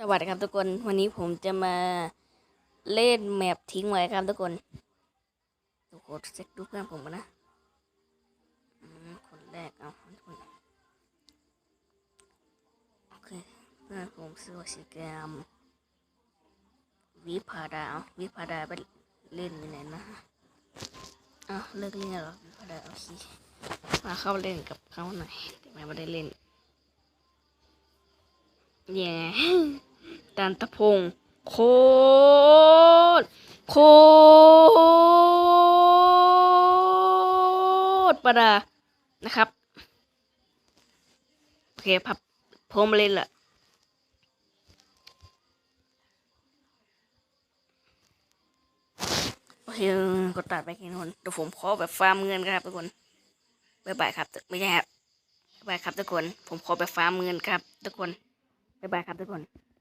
สวัสดีครับทุกคน วันนี้ผมจะมาเล่นแมปทิ้งไว้ครับทุกคนทุกคนเช็คดูเพื่อนผมนะคนแรกเอาคนโอเคเพื่อนผมชื่อว่าสีแกมวิพาดาเอาวิพาดาไปเล่นอยู่ไหนนะอ้าวเลิกเล่นแล้ววิพาดาโอเคมาเข้าเล่นกับเขาหน่อยแต่ไม่ได้เล่นแตันตะพงโคตรโคตรประดานะครับโอเคพับพรมเลยล่ะโอเคกดตัดไปกี่คนเดี๋ยวผมขอแบบฟาร์มเงินครับทุกคนบ๊ายบายครับไม่ใช่ครับบ๊ายบายครับทุกคน ผมขอแบบฟาร์มเงินครับทุกคนบ๊ายบายครับทุกคน